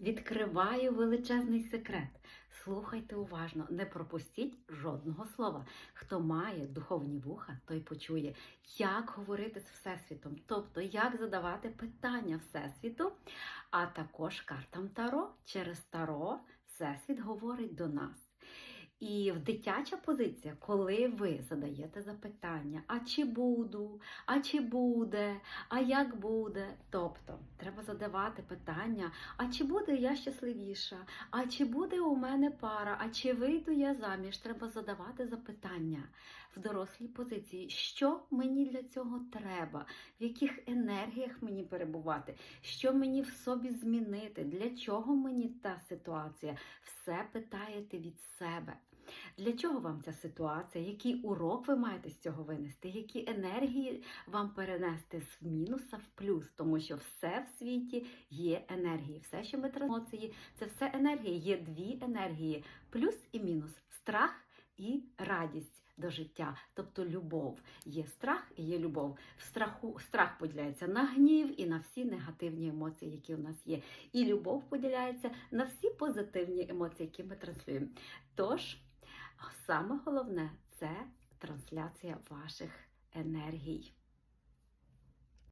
Відкриваю величезний секрет. Слухайте уважно, не пропустіть жодного слова. Хто має духовні вуха, той почує, як говорити з Всесвітом, тобто як задавати питання Всесвіту, а також картам Таро. Через Таро Всесвіт говорить до нас. І в дитяча позиція, коли ви задаєте запитання, а чи буду, а чи буде, а як буде. Тобто треба задавати питання, а чи буде я щасливіша, а чи буде у мене пара, а чи вийду я заміж? Треба задавати запитання в дорослій позиції, що мені для цього треба, в яких енергіях мені перебувати, що мені в собі змінити, для чого мені та ситуація. Все питаєте від себе. Для чого вам ця ситуація? Який урок ви маєте з цього винести? Які енергії вам перенести з мінуса в плюс? Тому що все в світі є енергії. Все, що ми емоції, це все енергії. Є дві енергії: плюс і мінус, страх і радість до життя, тобто любов. Є страх і є любов. В страху страх поділяється на гнів і на всі негативні емоції, які у нас є. І любов поділяється на всі позитивні емоції, які ми транслюємо. Тож, саме головне це трансляція ваших енергій.